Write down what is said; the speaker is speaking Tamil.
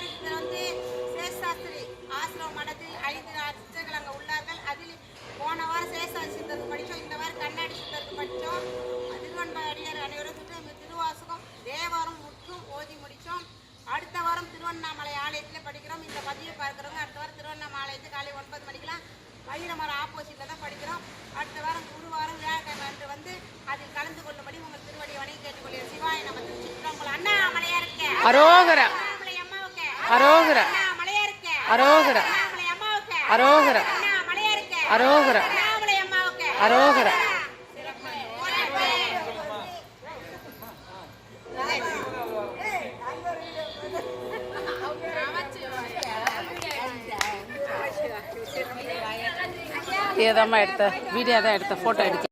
நன்னாரி இதில் வந்து சேஷாஸ்திரி ஆசிரம மடத்தில் ஐந்து சித்தர்கள் அங்கே உள்ளார்கள். அதில் போன வாரம் சேஷாஸ்திரி சித்தருக்கு படித்தோம். இந்த வாரம் கண்ணாடி சித்தருக்கு படித்தோம். திருவன்ப அடியார் அனைவரும் திரு திருவாசகம் தேவாரம் முற்றும் ஓதி முடித்தோம். அடுத்த வாரம் திருவண்ணாமலை ஆலயத்தில் படிக்கிறோம். இந்த பதிவை பார்க்குறவங்க அடுத்த வாரம் திருவண்ணாமலை காலை ஒன்பது மணிக்கெல்லாம் வைரமரம் ஆப்போசிட்டில் தான் படிக்கிறோம். அடுத்த வாரம் குருவாரம் வியாழக்கிழமை அன்று வந்து அதில் கலந்து கொள்ளும்படி உங்கள் திருவடி வணங்கி கேட்டுக்கொள்கிறேன். சிவாய நம்ம திருச்சி. அண்ணாமலையா இருக்க? அரோகர. அரோகர. அரோகர. அரோகர. அரோகர. அரோகர. ஏதாம்மா எடுத்த வீடியோ தான் எடுத்த ஃபோட்டோ எடுக்க